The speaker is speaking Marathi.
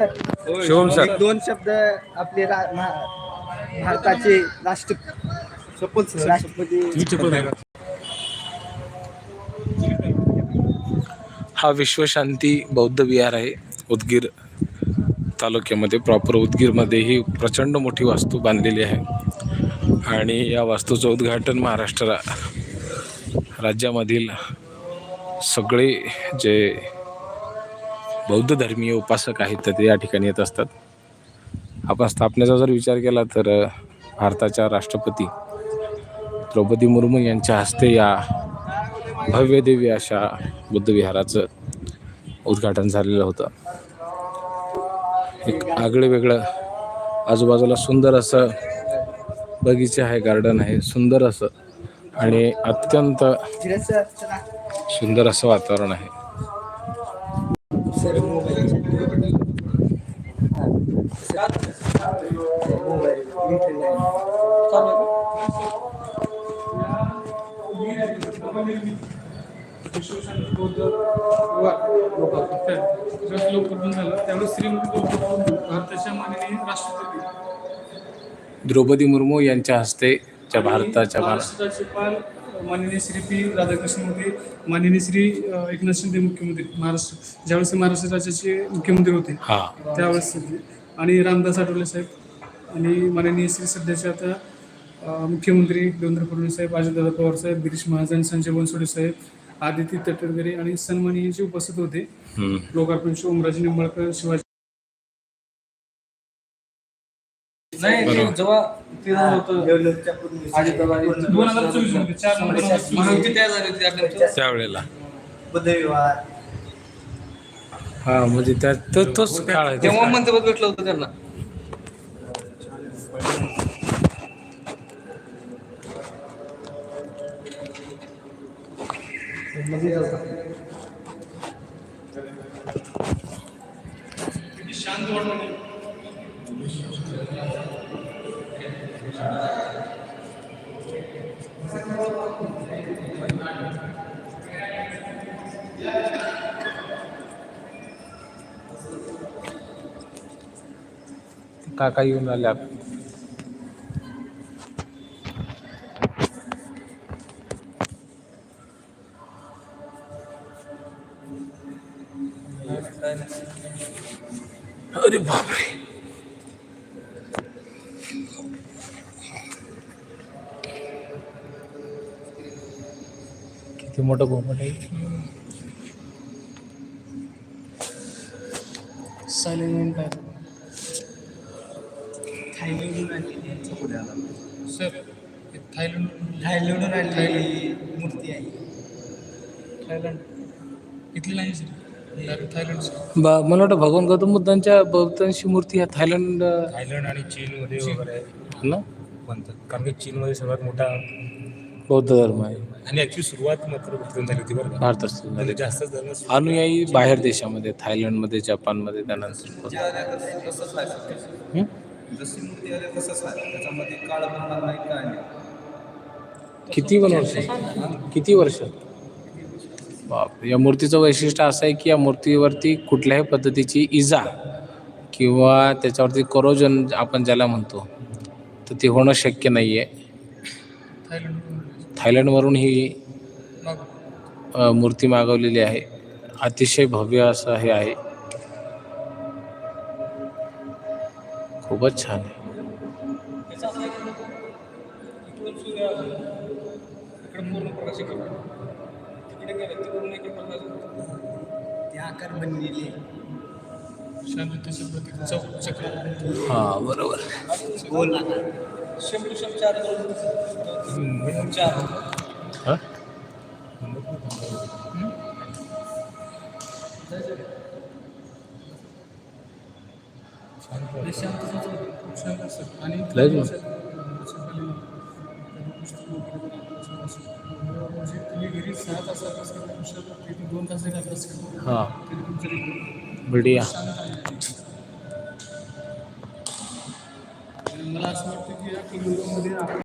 शिवम सर. दोन शब्द आपले भारताचे राष्ट्र राष्ट्रपती. हा विश्वशांती बौद्ध विहार आहे. उदगीर तालुक्यामध्ये प्रॉपर उदगीरमध्ये ही प्रचंड मोठी वास्तू बांधलेली आहे. आणि या वास्तूचं उद्घाटन महाराष्ट्र राज्यामधील सगळे जे बौद्ध धर्मीय उपासक आहेत तर ते या ठिकाणी येत असतात. आपण स्थापनेचा जर विचार केला तर भारताच्या राष्ट्रपती द्रौपदी मुर्मू यांच्या हस्ते या भव्यदेवी अशा बुद्धविहाराचं उद्घाटन झालेलं होतं. एक आगळं वेगळं आजूबाजूला सुंदर असं बगीचा आहे गार्डन आहे सुंदर असं आणि अत्यंत सुंदर असं वातावरण आहे. द्रौपदी मुर्मू यांच्या हस्ते भारताच्या मा- महाराष्ट्र राज्यपाल माननीय श्री पी राधाकृष्ण मोदी माननीय श्री एकनाथ शिंदे मुख्यमंत्री महाराष्ट्र ज्यावेळेस महाराष्ट्र राज्याचे मुख्यमंत्री होते हा त्यावेळेस. आणि रामदास आठवले साहेब आणि माननीय श्री सध्याचे आता मुख्यमंत्री देवेंद्र फडणवीस साहेब अजितदादा पवार साहेब गिरीश महाजन संजय बनसोडे साहेब आदिती तटकरे आणि सन्माननीय जे उपस्थित होते. लोकार्पण शो ओमराजे निंबाळकर शिवाजी बरोबर. जेव्हा ते झालं होतं दोन हजार चोवीसमध्ये चार तयार झाली होती त्यावेळेला. हा म्हणजे त्या तो तोच काळ आहे तेव्हा मंत्रिपद भेटलं होतं त्यांना. काका येऊन കഴിയുന്നതല്ല. ഒരു ബാബേ ഇങ്ങോട്ട് പോകുമ്പോട്ടെ സൈലന്റ് सर थायलंड थायलंडहून आणलेली मूर्ती आहे. थायलंड. इथली नाही सर थायलंड सर बा मला वाटतं भगवान गौतम बुद्धांच्या बौद्धांची मूर्ती ह्या थायलंड थायलंड आणि चीनमध्ये वगैरे ना? बनतात कारण की चीनमध्ये सर्वात मोठा बौद्ध धर्म आहे. आणि ॲक्च्युली सुरुवात मात्र तिथून झाली होती बरं का. भारतात म्हणजे जास्तच धर्म अनुयायी बाहेर देशामध्ये थायलंडमध्ये जपानमध्ये त्यानंतर हं? जशी मूर्ती आली तसंच आहे त्याच्यामध्ये काळ बनणार नाही काय नाही? किती पण वर्ष? किती वर्ष? बाप या मूर्तीचं वैशिष्ट्य असं आहे की या मूर्तीवरती कुठल्याही पद्धतीची इजा किंवा त्याच्यावरती करोजन आपण ज्याला म्हणतो तर ते होणं शक्य नाही आहे थायलंडवरून ही मूर्ती मागवलेली आहे. अतिशय भव्य असं हे आहे. प्रतीक चौक चक्र हां बरोबर. हां? हाँ। बढ़िया। मला असं वाटतं की या कलियुगामध्ये आपण